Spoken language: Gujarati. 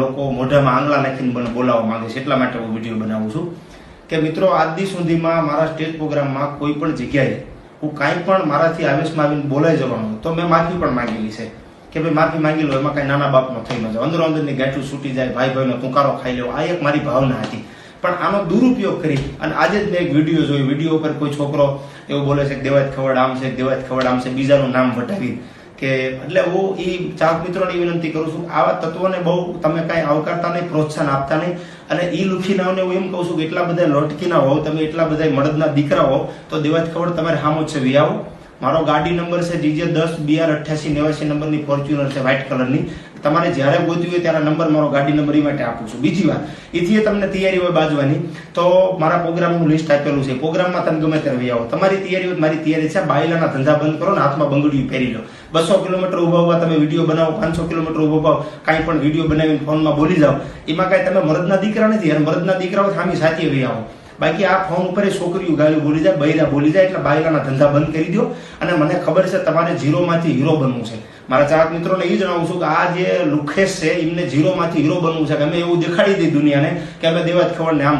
લોકો મોઢામાં આંગળા નાખીને મને બોલાવવા માંગે છે. એટલા માટે હું વીડિયો બનાવું છું. કે મિત્રો આજ દી સુધીમાં મારા સ્ટેજ પ્રોગ્રામમાં કોઈ પણ જગ્યાએ હું કાંઈ પણ મારાથી આવેશમાં આવીને બોલાઈ જવાનું તો મેં માફી પણ માંગેલી છે. કે ભાઈ, માફી માંગી લો, એમાં કાંઈ નાના બાપનો થઈ ન જાય અંદરો અંદરની ગાંઠું છૂટી જાય ભાઈ ભાઈનો તુંકારો ખાઈ લેવો, આ એક મારી ભાવના હતી. પણ આનો દુરુપયોગ કરી અને આજે જ મેં એક વીડિયો જોયો. વીડિયો ઉપર કોઈ છોકરો એવું બોલે છે કે દેવાજ ખવડ આમ છે દેવાજ ખવડ આમ છે, બીજાનું નામ વટાવી કે એટલે હું એ ચાહક મિત્રોને વિનંતી કરું છું આવા તત્વોને બહુ તમે કાંઈ આવકારતા નહીં, પ્રોત્સાહન આપતા નહીં. અને એ લુખીનાઓને હું એમ કહું છું કે એટલા બધા લોટકીના હોવ, તમે એટલા બધા મળદના દીકરા હોવ તો દેવાજ ખબર તમારે હામો છે વી આવો મારો ગાડી નંબર છે જીજે દસ બીઆર અઠ્યાસી, નેવાસી નંબરની ફોર્ચ્યુનર છે વ્હાઇટ કલરની. તમારે જ્યારે ગોતવી હોય ત્યારે નંબર મારો ગાડી નંબર એ માટે આપું છું. બીજી વાત, એથી તમને તૈયારી હોય બાજવાની, તો મારા પ્રોગ્રામનું લિસ્ટ આપેલું છે. પ્રોગ્રામમાં તમે ગમે ત્યારે વહી આવો. તમારી તૈયારી હોય, મારી તૈયારી છે, બાયલાના ધંધા બંધ કરો ને હાથમાં બંગડીયું પહેરી લો. બસો કિલોમીટર ઊભા ઊભા તમે વીડિયો બનાવો, પાંચસો કિલોમીટર ઊભો ઊભા કાંઈ પણ વીડિયો બનાવીને ફોનમાં બોલી જાઓ. એમાં કાંઈ તમે મરદના દીકરા નથી અને મરદના દીકરાઓ સામી સાચી વહી આવો. બાકી આ ફોન ઉપર એ છોકરીઓ ગાયું બોલી જાય, બૈરા બોલી જાય, એટલે બાયરાના ધંધા બંધ કરી દો અને મને ખબર છે તમારે ઝીરોમાંથી હીરો બનવું છે. મારા ચાહક મિત્રોને એ જણાવું છું કે આ જે લુખેશ છે, એમને ઝીરોમાંથી હીરો બનવું છે. કે અમે એવું દેખાડી દઈ દુનિયાને કે અમે દેવાજ ખબર ને આમ